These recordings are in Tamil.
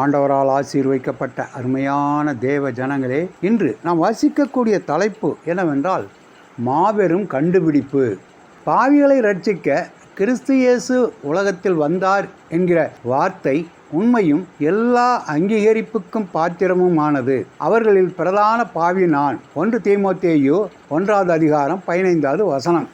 ஆண்டவரால் ஆசீர்வைக்கப்பட்ட அருமையான தேவ ஜனங்களே இன்று நாம் வாசிக்கக்கூடிய தலைப்பு என்னவென்றால் மாபெரும் கண்டுபிடிப்பு. பாவிகளை ரட்சிக்க கிறிஸ்து இயேசு உலகத்தில் வந்தார் என்கிற வார்த்தை உண்மையும் எல்லா அங்கீகரிப்புக்கும் பாத்திரமுமானது. அவர்களில் பிரதான பாவி நான். ஒன்று தீமோத்தேயோ ஒன்றாவது அதிகாரம் பதினைந்தாவது வசனம்.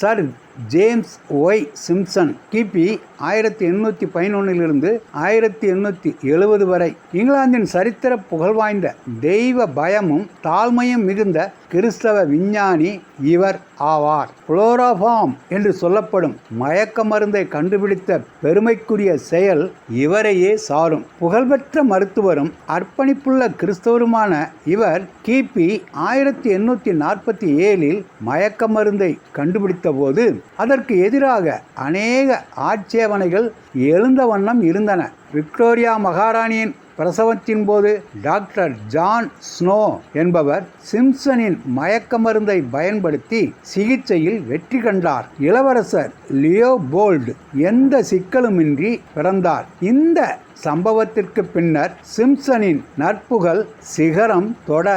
சர் ஜேம்ஸ் ஒய் சிம்சன் கிபி ஆயிரத்தி எண்ணூற்றி பதினொன்றிலிருந்து ஆயிரத்தி எண்ணூற்றி எழுபது வரை. இங்கிலாந்தின் சரித்திர புகழ்வாய்ந்த தெய்வ பயமும் தாழ்மையும் மிகுந்த கிறிஸ்தவ விஞ்ஞானி இவர் ஆவார். புளோராஃபாம் என்று சொல்லப்படும் மயக்க மருந்தை கண்டுபிடித்த பெருமைக்குரிய செயல் இவரையே சாரும். புகழ்பெற்ற மருத்துவரும் அர்ப்பணிப்புள்ள கிறிஸ்தவருமான இவர் கிபி ஆயிரத்தி எண்ணூற்றி நாற்பத்தி ஏழில் மயக்க மருந்தை கண்டுபிடித்த போது அதற்கு எதிராக அநேக ஆட்சேபனைகள் எழுந்த வண்ணம் இருந்தன. விக்டோரியா மகாராணியின் பிரசவத்தின் போது டாக்டர் ஜான் ஸ்னோ என்பவர் சிம்சனின் மயக்க மருந்தை பயன்படுத்தி சிகிச்சையில் வெற்றி கண்டார். இளவரசர் லியோ போல்டு எந்த சிக்கலுமின்றி பிறந்தார்? இந்த சம்பவத்திற்கு பின்னர் சிம்சனின் நட்புகள் சிகரம் தொட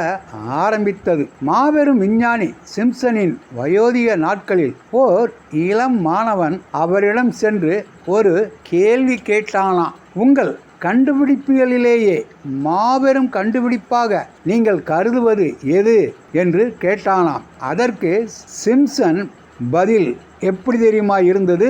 ஆரம்பித்தது. மாபெரும் விஞ்ஞானி சிம்சனின் வயோதிக நாட்களில் ஓர் இளம் மாணவன் அவரிடம் சென்று ஒரு கேள்வி கேட்டானாம். உங்கள் கண்டுபிடிப்புகளிலேயே மாபெரும் கண்டுபிடிப்பாக நீங்கள் கருதுவது எது என்று கேட்டானாம். அதற்கு சிம்சன் பதில் எப்படி தெரியுமா இருந்தது?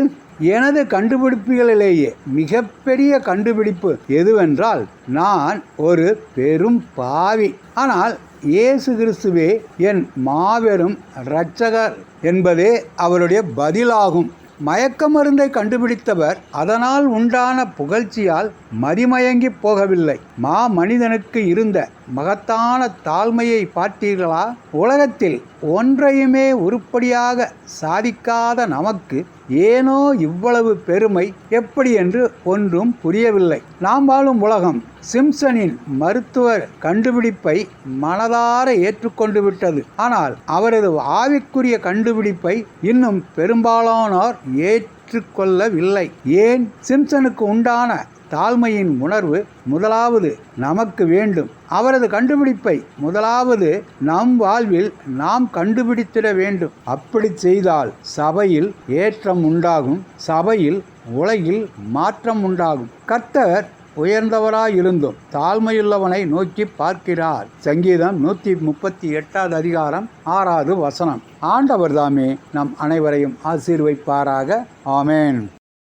எனது கண்டுபிடிப்புகளிலேயே மிகப்பெரிய கண்டுபிடிப்பு எதுவென்றால் நான் ஒரு பெரும் பாவி. ஆனால் இயேசு கிறிஸ்துவே என் மாபெரும் இரட்சகர் என்பதே அவருடைய பதிலாகும். மயக்க மருந்தை கண்டுபிடித்தவர் அதனால் உண்டான புகழ்ச்சியால் மதிமயங்கி போகவில்லை. மா மனிதனுக்கு இருந்த மகத்தான தாழ்மையை பார்த்தீர்களா? உலகத்தில் ஒன்றையுமே உருப்படியாக சாதிக்காத நமக்கு ஏனோ இவ்வளவு பெருமை எப்படி என்று ஒன்றும் புரியவில்லை. நாம் வாழும் உலகம் சிம்சனின் மருத்துவர் கண்டுபிடிப்பை மனதார ஏற்றுக்கொண்டு விட்டது. ஆனால் அவரது ஆவிக்குரிய கண்டுபிடிப்பை இன்னும் பெரும்பாலானோர் ஏற்றுக்கொள்ளவில்லை. ஏன்? சிம்சனுக்கு உண்டான தாழ்மையின் உணர்வு முதலாவது நமக்கு வேண்டும். அவரது கண்டுபிடிப்பை முதலாவது நம் வாழ்வில் நாம் கண்டுபிடித்திட வேண்டும். அப்படி செய்தால் சபையில் ஏற்றம் உண்டாகும். சபையில் உலகில் மாற்றம் உண்டாகும். கர்த்தர் உயர்ந்தவராயிருந்தும் தாழ்மையுள்ளவனை நோக்கி பார்க்கிறார். சங்கீதம் நூற்றி முப்பத்தி எட்டாவது அதிகாரம் ஆறாவது வசனம். ஆண்டவர் தாமே நம் அனைவரையும் ஆசீர்வைப்பாராக. ஆமேன்.